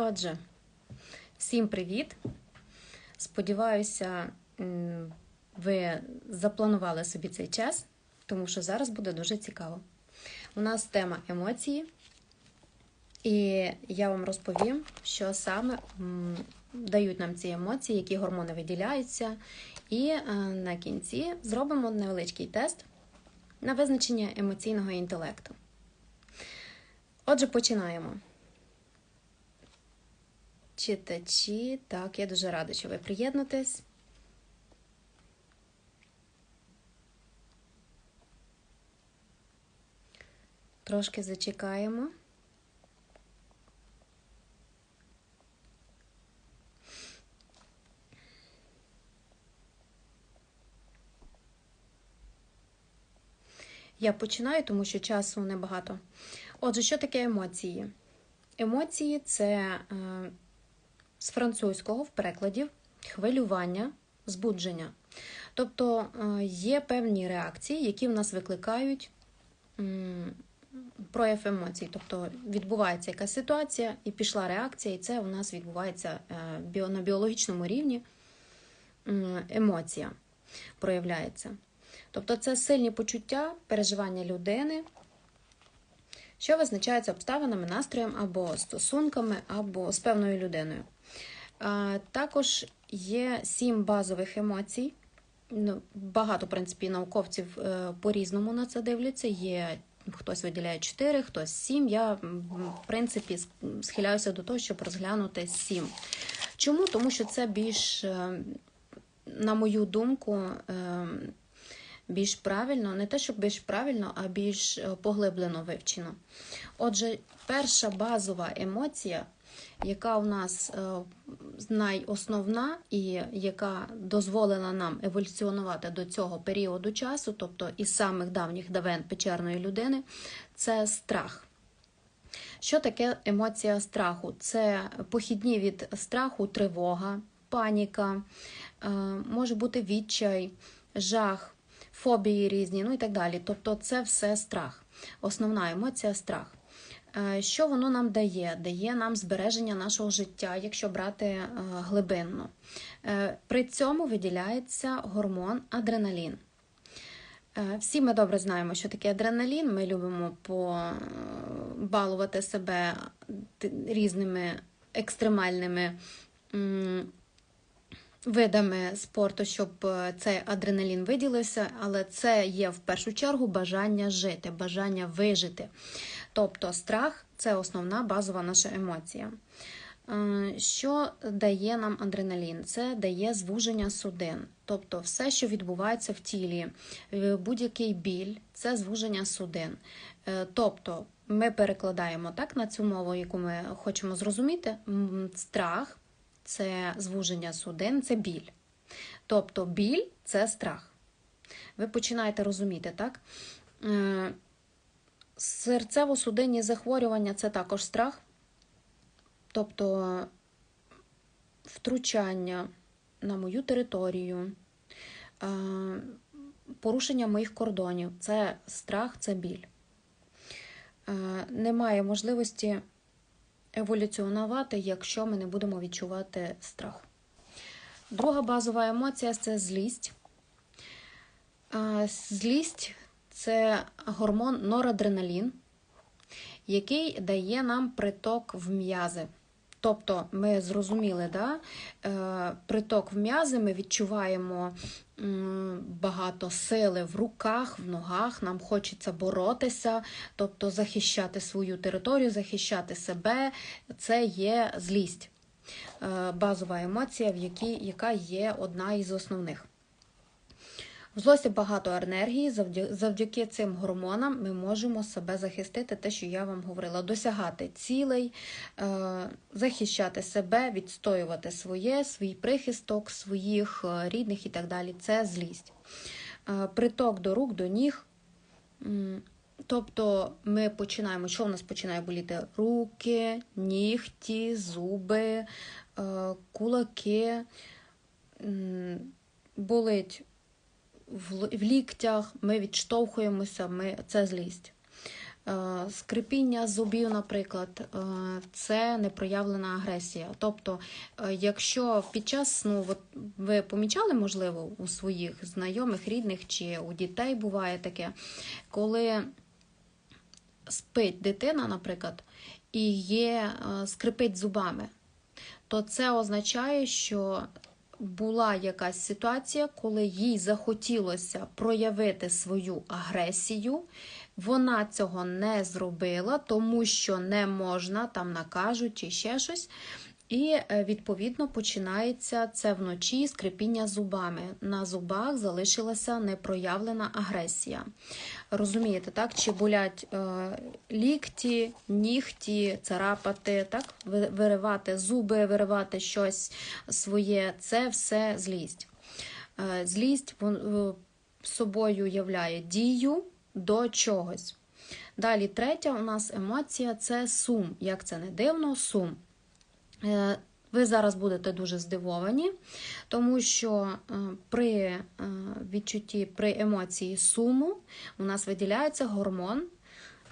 Отже, всім привіт! Сподіваюся, ви запланували собі цей час, тому що зараз буде дуже цікаво. У нас тема емоції, і я вам розповім, що саме дають нам ці емоції, які гормони виділяються. І е, на кінці зробимо невеличкий тест на визначення емоційного інтелекту. Отже, починаємо. Читачі, так, я дуже рада, що ви приєднатесь. Трошки зачекаємо. Я починаю, тому що часу небагато. Отже, що таке емоції? Емоції це е, з французького в перекладі хвилювання, збудження. Тобто е, є певні реакції, які в нас викликають прояв емоцій. Тобто відбувається якась ситуація, і пішла реакція, і це у нас відбувається е, на біологічному рівні емоція проявляється. Тобто це сильні почуття, переживання людини, що визначається обставинами, настроєм або стосунками, або з певною людиною. Також є сім базових емоцій. Ну, Багато, в принципі, науковців е, по-різному на це дивляться. Є хтось виділяє 4, хтось 7. Я, в принципі, схиляюся до того, щоб розглянути 7. Чому? Тому що це більш, е, на мою думку, е, більш правильно, не те, щоб більш правильно, а більш поглиблено вивчено. Отже, перша базова емоція, яка у нас е, найосновна і яка дозволила нам еволюціонувати до цього періоду часу, тобто із самих давніх давен печерної людини, це страх. Що таке емоція страху? Це похідні від страху тривога, паніка, е, може бути відчай, жах, фобії різні, ну і так далі. Тобто це все страх. Основна емоція страх. Е, Що воно нам дає? Дає нам збереження нашого життя, якщо брати е, глибинно. Е, При цьому виділяється гормон адреналін. Всі ми добре знаємо, що таке адреналін. Ми любимо побалувати себе різними екстремальними видами спорту, щоб цей адреналін виділився, але це є в першу чергу бажання жити, бажання вижити. Тобто страх це основна базова наша емоція. Е, Що дає нам адреналін? Це дає звуження судин. Тобто все, що відбувається в тілі, е, будь-який біль це звуження судин. Е, Тобто ми перекладаємо так на цю мову, яку ми хочемо зрозуміти. Страх це звуження судин, це біль. Тобто біль це страх. Ви починаєте розуміти, так? Е, Серцево-судинні захворювання це також страх, тобто втручання на мою територію, е, порушення моїх кордонів це страх, це біль. Е, Немає можливості еволюціонувати, якщо ми не будемо відчувати страх. Друга базова емоція це злість. Злість це гормон норадреналін, який дає нам приток в м'язи. Тобто ми зрозуміли, да? е, приток в м'язи, ми відчуваємо багато сили в руках, в ногах, нам хочеться боротися, тобто захищати свою територію, захищати себе. Це є злість, е, базова емоція, в якій, яка є одна із основних. В злості багато енергії, завдяки цим гормонам ми можемо себе захистити, те, що я вам говорила, досягати цілей, е, захищати себе, відстоювати своє, свій прихисток, своїх е, рідних і так далі. Це злість. Е, Приток до рук, до ніг. Тобто ми починаємо, що у нас починає боліти? Руки, нігті, зуби, кулаки, болить в, ліктях, ми відштовхуємося, ми, це злість. Е, Скрипіння зубів, наприклад, е, це непроявлена агресія. Тобто, е, якщо під час сну, от ви помічали, можливо, у своїх знайомих, рідних чи у дітей буває таке, коли спить дитина, наприклад, і є скрипить зубами, то це означає, що була якась ситуація, коли їй захотілося проявити свою агресію. Вона цього не зробила, тому що не можна, там накажуть чи ще щось. І е, відповідно починається це вночі скрипіння зубами. На зубах залишилася непроявлена агресія. Розумієте, так? Чи болять е, лікті, нігті, царапати, так? Виривати зуби, виривати щось своє це все злість. Е, злість вон- е, собою являє дію до чогось. Далі, третя у нас емоція це сум. Як це не дивно, сум. Е, Ви зараз будете дуже здивовані, тому що е, при е, відчутті, при емоції суму у нас виділяється гормон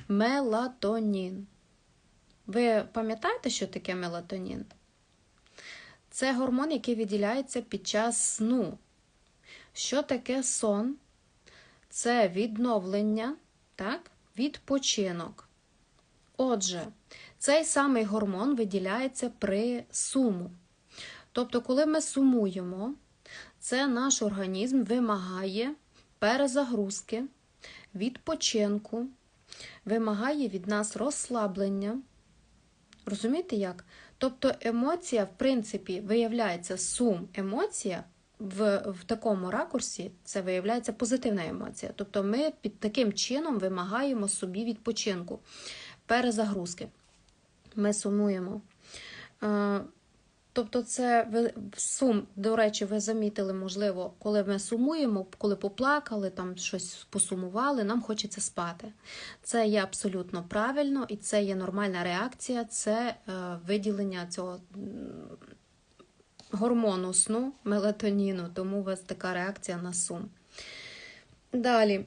мелатонін. Ви пам'ятаєте, що таке мелатонін? Це гормон, який виділяється під час сну. Що таке сон? Це відновлення, так? відпочинок. Отже, цей самий гормон виділяється при суму. Тобто, коли ми сумуємо, це наш організм вимагає перезагрузки, відпочинку, вимагає від нас розслаблення. Розумієте як? Тобто емоція, в принципі, виявляється сум, емоція в, в такому ракурсі це виявляється позитивна емоція. Тобто ми під таким чином вимагаємо собі відпочинку, перезагрузки. Ми сумуємо. Е, Тобто, це сум, до речі, ви замітили, можливо, коли ми сумуємо, коли поплакали, там щось посумували, нам хочеться спати. Це є абсолютно правильно і це є нормальна реакція, це е, виділення цього гормону сну, мелатоніну, тому у вас така реакція на сум. Далі,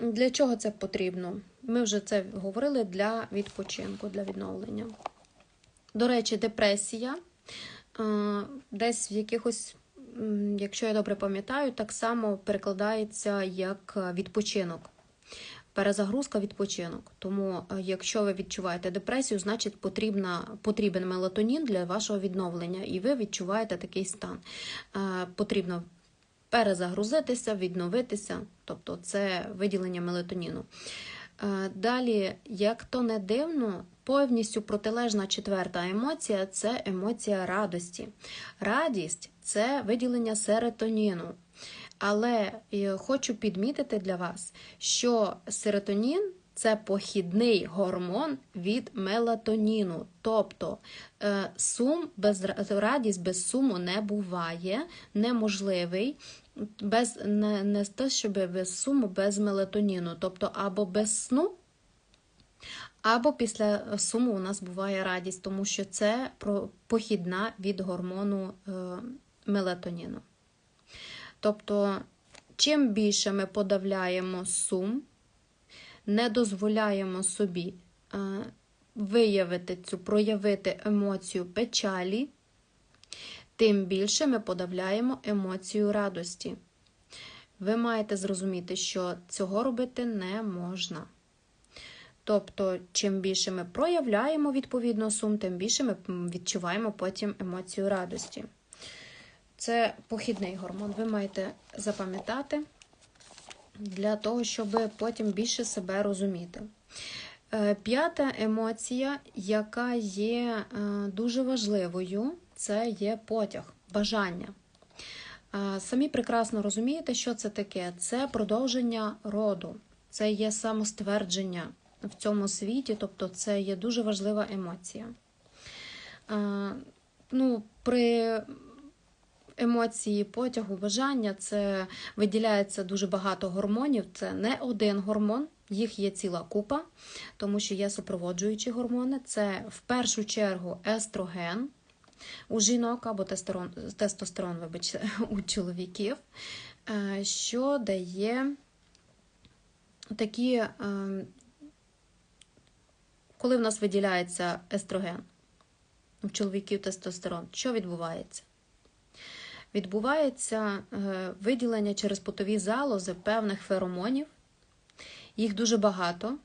для чого це потрібно? Ми вже це говорили для відпочинку, для відновлення. До речі, депресія е, десь в якихось, якщо я добре пам'ятаю, так само перекладається як відпочинок. Перезагрузка відпочинок. Тому, е, якщо ви відчуваєте депресію, значить потрібна, потрібен мелатонін для вашого відновлення, і ви відчуваєте такий стан. Е, Потрібно перезагрузитися, відновитися, тобто це виділення мелатоніну. Е, Далі, як то не дивно, повністю протилежна четверта емоція це емоція радості. Радість це виділення серотоніну. Але е, хочу підмітити для вас, що серотонін це похідний гормон від мелатоніну. Тобто е, сум без радість без суму не буває, неможливий. Без не, не те, щоб без суму, без мелатоніну, тобто або без сну, або після суму у нас буває радість, тому що це похідна від гормону е, мелатоніну. Тобто, чим більше ми подавляємо сум, не дозволяємо собі е, виявити цю, проявити емоцію печалі, тим більше ми подавляємо емоцію радості. Ви маєте зрозуміти, що цього робити не можна. Тобто, чим більше ми проявляємо відповідно сум, тим більше ми відчуваємо потім емоцію радості. Це похідний гормон. Ви маєте запам'ятати для того, щоб потім більше себе розуміти. Е, П'ята емоція, яка є е, дуже важливою, це є потяг, бажання. Е, Самі прекрасно розумієте, що це таке. Це продовження роду, це є самоствердження в цьому світі, тобто це є дуже важлива емоція. Ну, при емоції потягу, бажання це виділяється дуже багато гормонів. Це не один гормон, їх є ціла купа, тому що є супроводжуючі гормони. Це в першу чергу естроген у жінок або тестостерон, тестостерон вибачте, у чоловіків, е, що дає такі е, коли в нас виділяється естроген, у чоловіків тестостерон, що відбувається? Відбувається е, виділення через потові залози певних феромонів, їх дуже багато.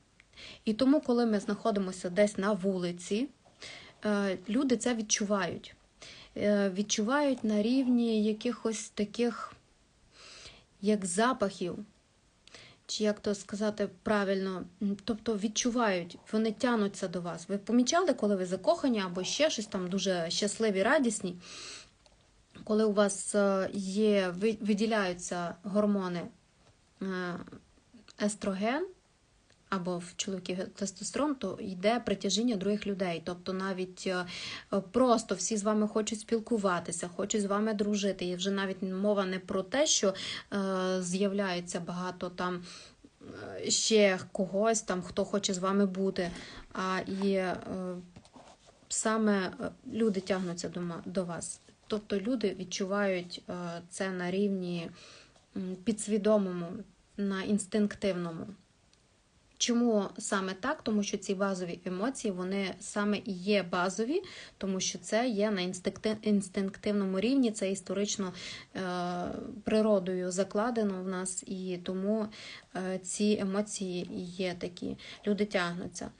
І тому, коли ми знаходимося десь на вулиці, е, люди це відчувають. Е, Відчувають на рівні якихось таких, як запахів, чи як то сказати правильно, тобто відчувають, вони тянуться до вас. Ви помічали, коли ви закохані або ще щось там дуже щасливі, радісні, коли у вас е, є, ви- виділяються гормони е, естроген, або в чоловіків тестостерон, то йде притяжіння других людей. Тобто навіть е, просто всі з вами хочуть спілкуватися, хочуть з вами дружити. І вже навіть мова не про те, що з'являється багато там ще когось, там, хто хоче з вами бути, а і саме люди тягнуться до вас. Тобто люди відчувають е, це на рівні підсвідомому, на інстинктивному. Чому саме так? Тому що ці базові емоції вони саме і є базові, тому що це є на інстинктивному рівні, це історично е, природою закладено в нас, і тому е, ці емоції є такі. Люди тягнуться.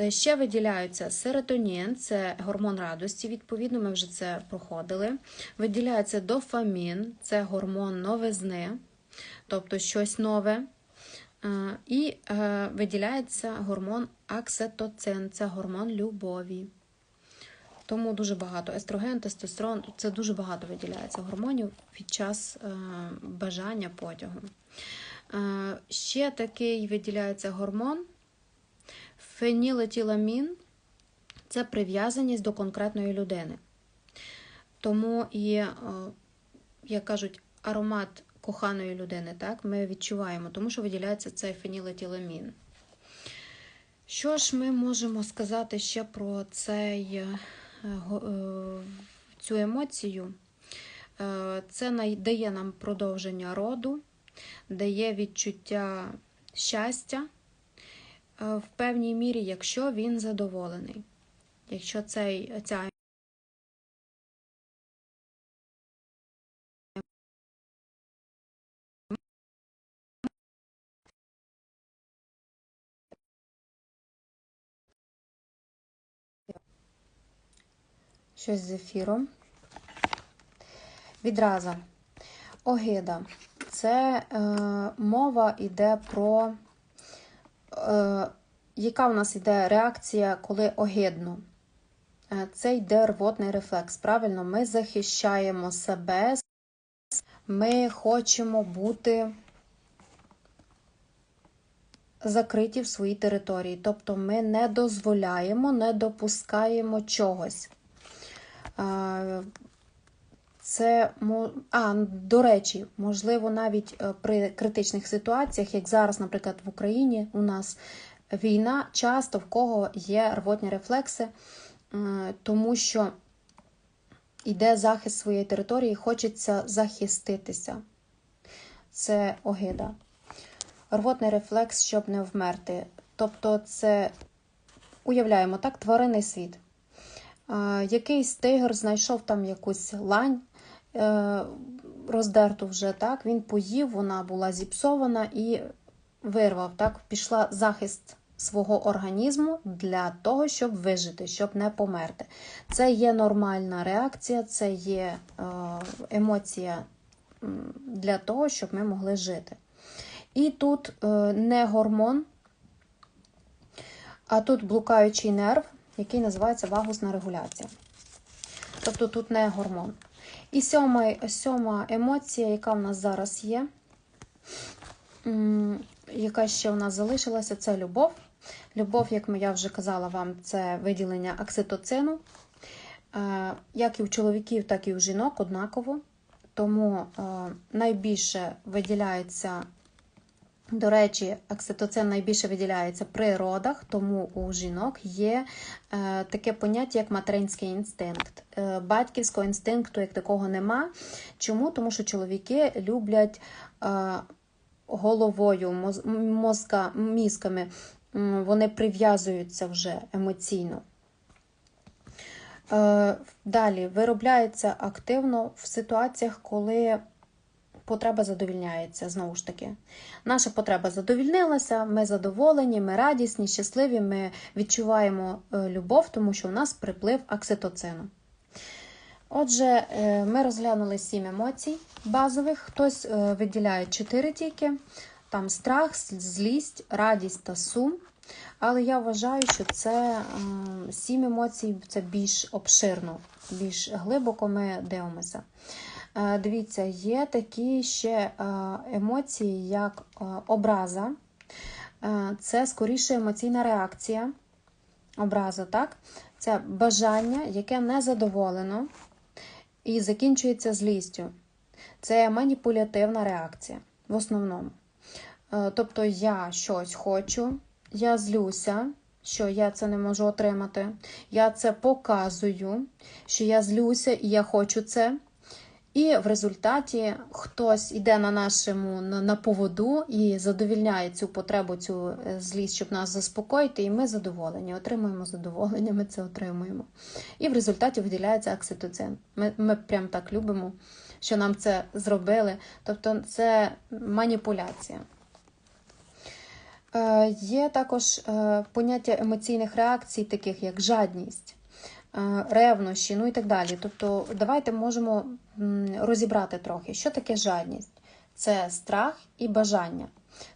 Е, Ще виділяються серотонін, це гормон радості. Відповідно, ми вже це проходили. Виділяється дофамін, це гормон новизни, тобто щось нове. І е, виділяється гормон акситоцин, це гормон любові. Тому дуже багато естроген, тестостерон, це дуже багато виділяється гормонів під час е, бажання потягу. Е, ще такий виділяється гормон фенілетіламін це прив'язаність до конкретної людини. Тому і, як кажуть, аромат коханої людини, так, ми відчуваємо, тому що виділяється цей фенілетіламін. Що ж ми можемо сказати ще про цей, е, е, цю емоцію? Е, Це дає нам продовження роду, дає відчуття щастя в певній мірі, якщо він задоволений. Якщо цей, ця щось з ефіром. Відразу. Огида. Це е, мова йде про, е, яка у нас йде реакція, коли огидно. Е, Це йде рвотний рефлекс. Правильно, ми захищаємо себе, ми хочемо бути закриті в своїй території. Тобто ми не дозволяємо, не допускаємо чогось. Це а, до речі, можливо, навіть е, при критичних ситуаціях, як зараз, наприклад, в Україні у нас війна, часто в кого є рвотні рефлекси, тому що йде захист своєї території, хочеться захиститися. Це огида. Рвотний рефлекс, щоб не вмерти. Тобто, це уявляємо так, тваринний світ. Якийсь тигр знайшов там якусь лань е, роздерту вже, так, він поїв, вона була зіпсована і вирвав, так, пішла захист свого організму для того, щоб вижити, щоб не померти. Це є нормальна реакція, це є е, емоція для того, щоб ми могли жити. І тут е, не гормон, а тут блукаючий нерв, який називається вагусна регуляція. Тобто тут не гормон. І сьома, сьома емоція, яка в нас зараз є, яка ще у нас залишилася, це любов. Любов, як я вже казала вам, це виділення окситоцину. Е, Як і у чоловіків, так і у жінок однаково. Тому е, найбільше виділяється до речі, окситоцин найбільше виділяється при родах, тому у жінок є е, таке поняття, як материнський інстинкт. Е, батьківського інстинкту як такого нема. Чому? Тому що чоловіки люблять е, головою, моз, мозка, мізками вони прив'язуються вже емоційно. Е, Далі виробляється активно в ситуаціях, коли потреба задовільняється. Знову ж таки, наша потреба задовільнилася, ми задоволені, ми радісні, щасливі, ми відчуваємо е, любов, тому що у нас приплив окситоцину. Отже, е, ми розглянули сім емоцій базових. Хтось е, виділяє чотири тільки: там страх, злість, радість та сум. Але я вважаю, що це сім емоцій це більш обширно, більш глибоко ми дивимося. Е, Дивіться, є такі ще е, емоції, як е, образа. Це скоріше емоційна реакція. Образа, так? Це бажання, яке не задоволено і закінчується злістю. Це маніпулятивна реакція в основному. Тобто я щось хочу, я злюся, що я це не можу отримати. Я це показую, що я злюся і я хочу це. І в результаті хтось йде на нашому на, поводу і задовільняє цю потребу, цю е, злість, щоб нас заспокоїти, і ми задоволені, отримуємо задоволення, ми це отримуємо. І в результаті виділяється окситоцин. Ми, ми прям так любимо, що нам це зробили. Тобто це маніпуляція. Е, Є також е, поняття емоційних реакцій, таких як жадність, ревнощі, ну і так далі. Тобто, давайте можемо розібрати трохи, що таке жадність? Це страх і бажання.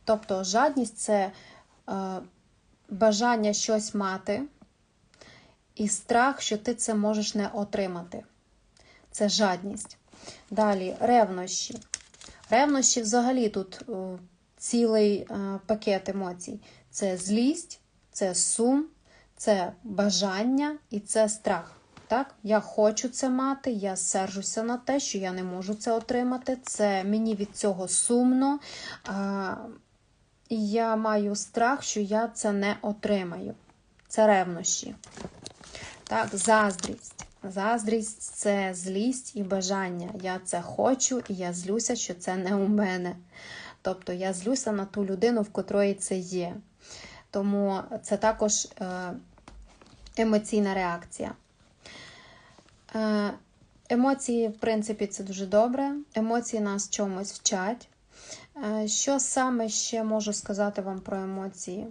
Тобто, жадність це е, бажання щось мати, і страх, що ти це можеш не отримати. Це жадність. Далі ревнощі. Ревнощі взагалі тут е, цілий е, пакет емоцій. Це злість, це сум, це бажання і це страх. Так? Я хочу це мати, я сержуся на те, що я не можу це отримати. Це мені від цього сумно. А, і я маю страх, що я це не отримаю. Це ревнощі. Так, заздрість. Заздрість це злість і бажання. Я це хочу, і я злюся, що це не у мене. Тобто я злюся на ту людину, в котрої це є. Тому це також е, емоційна реакція. Е, емоції, в принципі, це дуже добре. Емоції нас чомусь вчать. Е, що саме ще можу сказати вам про емоції?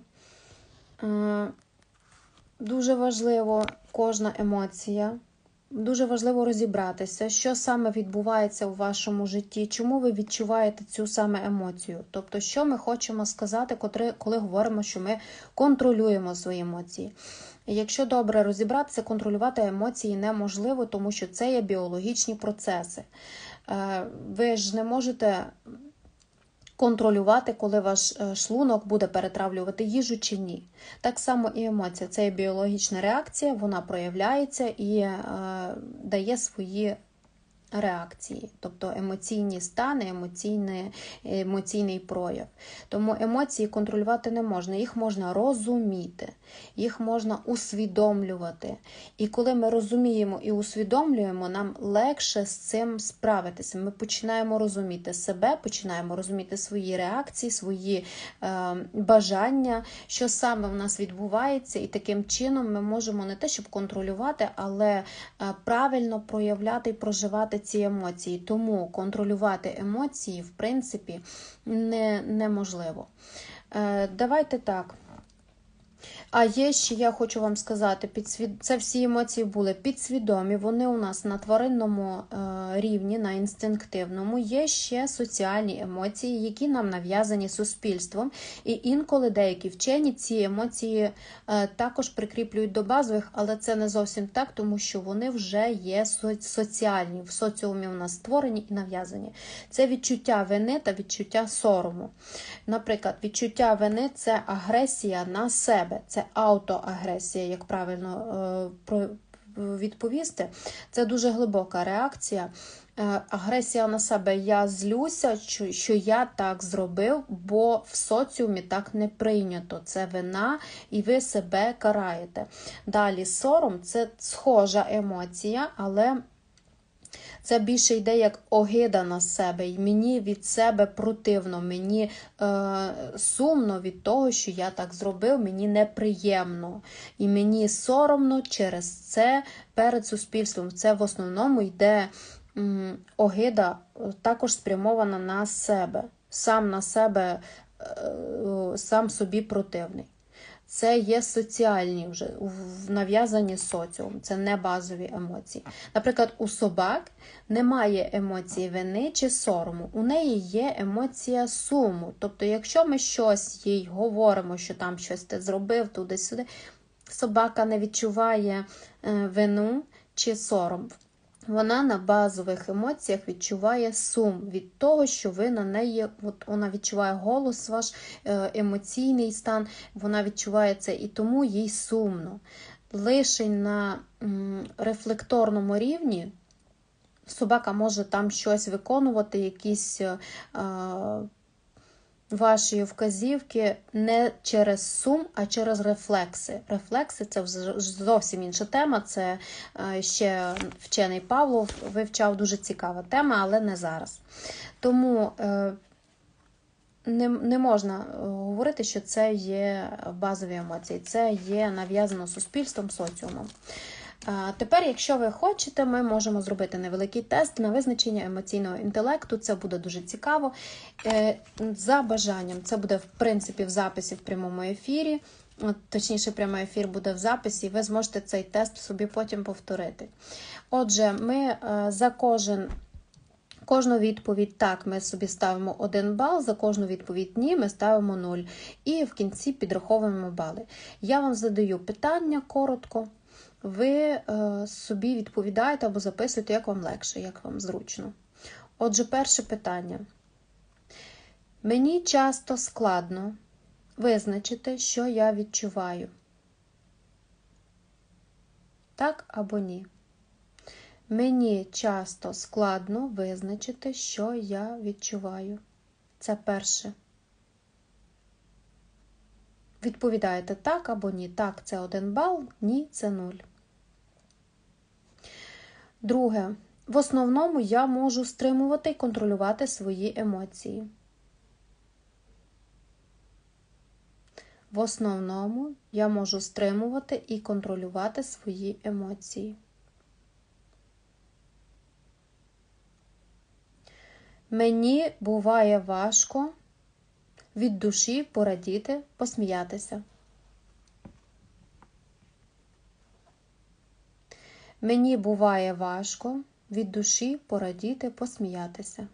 Дуже важливо кожна емоція. Дуже важливо розібратися, що саме відбувається у вашому житті, чому ви відчуваєте цю саме емоцію. Тобто, що ми хочемо сказати, коли говоримо, що ми контролюємо свої емоції. Якщо добре розібратися, контролювати емоції неможливо, тому що це є біологічні процеси. Ви ж не можете контролювати, коли ваш шлунок буде перетравлювати їжу чи ні. Так само і емоція. Це є біологічна реакція, вона проявляється і е, дає свої реакції, тобто емоційні стани, емоційний, емоційний прояв. Тому емоції контролювати не можна, їх можна розуміти, їх можна усвідомлювати. І коли ми розуміємо і усвідомлюємо, нам легше з цим справитися. Ми починаємо розуміти себе, починаємо розуміти свої реакції, свої е, бажання, що саме в нас відбувається, і таким чином ми можемо не те, щоб контролювати, але е, правильно проявляти і проживати ці емоції. Тому контролювати емоції, в принципі, не, неможливо. Е, Давайте так. А є ще, я хочу вам сказати, підсвід... це всі емоції були підсвідомі, вони у нас на тваринному е, рівні, на інстинктивному. Є ще соціальні емоції, які нам нав'язані суспільством. І інколи деякі вчені ці емоції е, також прикріплюють до базових, але це не зовсім так, тому що вони вже є соціальні, в соціумі у нас створені і нав'язані. Це відчуття вини та відчуття сорому. Наприклад, відчуття вини це агресія на себе. Це аутоагресія, як правильно е, відповісти. Це дуже глибока реакція. Е, агресія на себе я злюся, що я так зробив, бо в соціумі так не прийнято. Це вина, і ви себе караєте. Далі сором це схожа емоція, але Це більше йде як огида на себе. І мені від себе противно, мені е, сумно від того, що я так зробив, мені неприємно. І мені соромно через це перед суспільством. Це в основному йде м, огида, е, також спрямована на себе. Сам на себе, е, сам собі противний. Це є соціальні вже нав'язані соціум, це не базові емоції. Наприклад, у собак немає емоції вини чи сорому, у неї є емоція суму. Тобто, якщо ми щось їй говоримо, що там щось ти зробив туди-сюди, собака не відчуває е, вину чи сором. Вона на базових емоціях відчуває сум від того, що ви на неї, от вона відчуває голос ваш, е, емоційний стан, вона відчуває це і тому їй сумно. Лише на рефлекторному рівні собака може там щось виконувати, якісь е, а, ваші вказівки не через сум, а через рефлекси. Рефлекси це зовсім інша тема. Це е, ще вчений Павлов вивчав дуже цікава тема, але не зараз. Тому е, не, не можна е, говорити, що це є базові емоції, це є нав'язано суспільством, соціумом. Тепер, якщо ви хочете, ми можемо зробити невеликий тест на визначення емоційного інтелекту. Це буде дуже цікаво. Е, За бажанням, це буде в принципі в записі в прямому ефірі. Точніше, прямий ефір буде в записі, і ви зможете цей тест собі потім повторити. Отже, ми е, за кожен. Кожну відповідь так, ми собі ставимо 1 бал, за кожну відповідь ні, ми ставимо 0. І в кінці підраховуємо бали. Я вам задаю питання коротко. Ви е, собі відповідаєте або записуєте, як вам легше, як вам зручно. Отже, перше питання. Мені часто складно визначити, що я відчуваю. Так або ні. Мені часто складно визначити, що я відчуваю. Це перше. Відповідаєте так або ні. Так, це 1 бал, ні, це 0. Друге. В основному я можу стримувати і контролювати свої емоції. В основному я можу стримувати і контролювати свої емоції. Мені буває важко від душі порадіти, посміятися. Мені буває важко від душі порадіти, посміятися.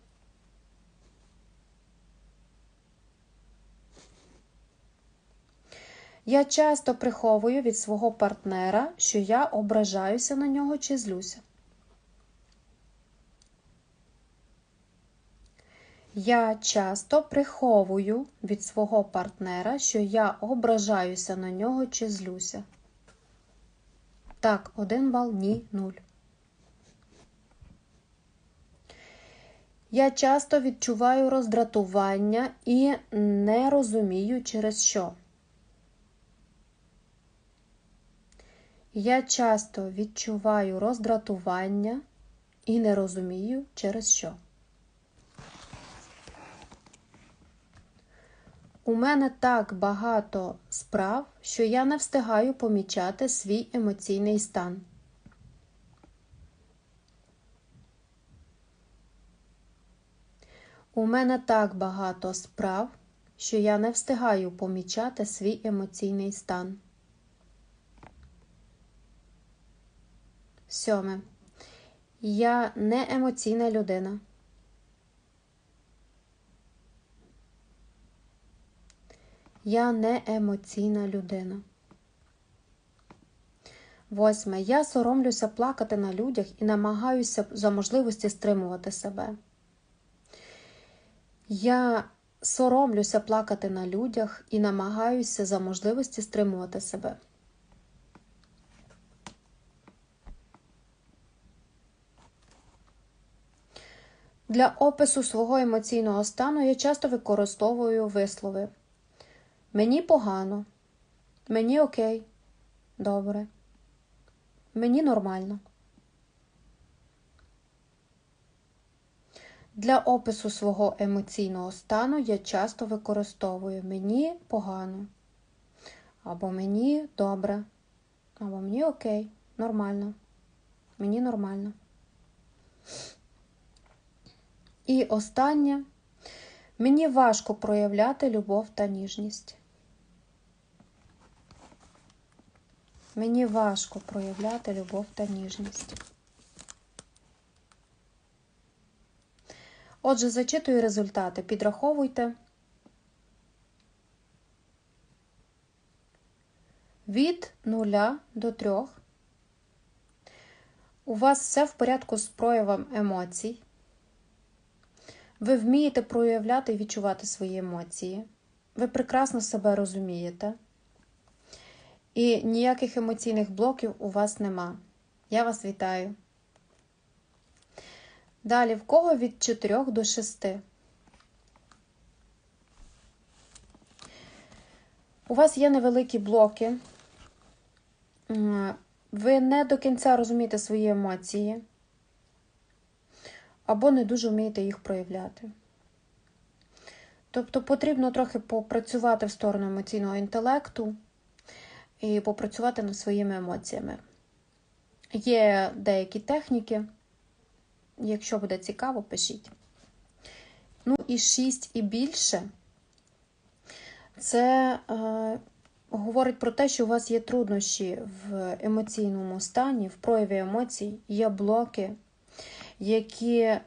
Я часто приховую від свого партнера, що я ображаюся на нього чи злюся. Я часто приховую від свого партнера, що я ображаюся на нього чи злюся. Так, один бал, ні, нуль. Я часто відчуваю роздратування і не розумію, через що. Я часто відчуваю роздратування і не розумію, через що. У мене так багато справ, що я не встигаю помічати свій емоційний стан. У мене так багато справ, що я не встигаю помічати свій емоційний стан. Сьоме. Я не емоційна людина. Я не емоційна людина. Восьме. Я соромлюся плакати на людях і намагаюся за можливості стримувати себе. Я соромлюся плакати на людях і намагаюся за можливості стримувати себе. Для опису свого емоційного стану я часто використовую вислови. Мені погано. Мені окей. Добре. Мені нормально. Для опису свого емоційного стану я часто використовую мені погано, або мені добре, або мені окей, нормально. Мені нормально. І останнє. Мені важко проявляти любов та ніжність. Мені важко проявляти любов та ніжність. Отже, зачитую результати. Підраховуйте. Від 0 до 3. У вас все в порядку з проявом емоцій. Ви вмієте проявляти і відчувати свої емоції. Ви прекрасно себе розумієте. І ніяких емоційних блоків у вас нема. Я вас вітаю. Далі, в кого від 4 до 6? У вас є невеликі блоки. Ви не до кінця розумієте свої емоції, або не дуже вмієте їх проявляти. Тобто потрібно трохи попрацювати в сторону емоційного інтелекту і попрацювати над своїми емоціями. Є деякі техніки. Якщо буде цікаво, пишіть. Ну, і 6 і більше. Це е, говорить про те, що у вас є труднощі в емоційному стані, в прояві емоцій, є блоки, які е,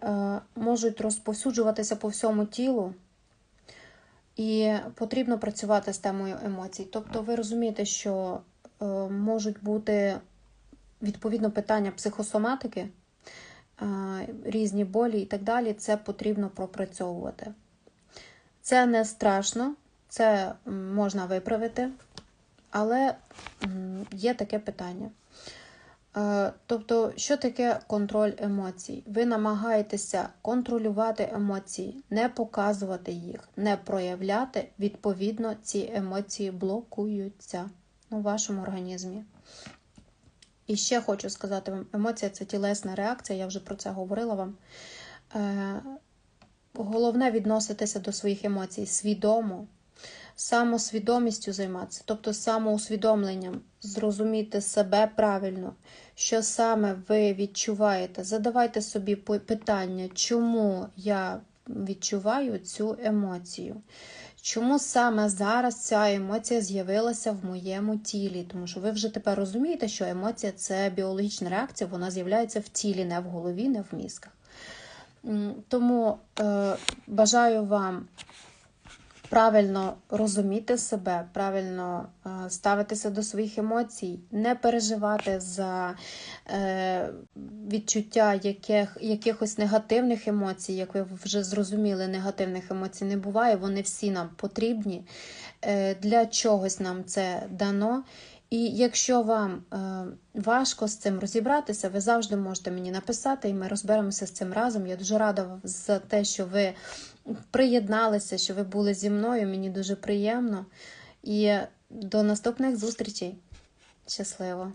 можуть розповсюджуватися по всьому тілу. І потрібно працювати з темою емоцій. Тобто, ви розумієте, що е, можуть бути відповідно питання психосоматики, е, різні болі і так далі. Це потрібно пропрацьовувати. Це не страшно, це можна виправити, але є таке питання. Е, Тобто, що таке контроль емоцій? Ви намагаєтеся контролювати емоції, не показувати їх, не проявляти, відповідно, ці емоції блокуються у вашому організмі. І ще хочу сказати вам: емоція це тілесна реакція, я вже про це говорила вам. Е, Головне відноситися до своїх емоцій свідомо, самосвідомістю займатися, тобто самоусвідомленням, зрозуміти себе правильно, що саме ви відчуваєте. Задавайте собі питання, чому я відчуваю цю емоцію. Чому саме зараз ця емоція з'явилася в моєму тілі? Тому що ви вже тепер розумієте, що емоція це біологічна реакція, вона з'являється в тілі, не в голові, не в мізках. Тому е, бажаю вам правильно розуміти себе, правильно е, ставитися до своїх емоцій, не переживати за е, відчуття яких, якихось негативних емоцій, як ви вже зрозуміли, негативних емоцій не буває, вони всі нам потрібні. Е, для чогось нам це дано. І якщо вам важко з цим розібратися, ви завжди можете мені написати, і ми розберемося з цим разом. Я дуже рада за те, що ви приєдналися, що ви були зі мною. Мені дуже приємно. І до наступних зустрічей. Щасливо!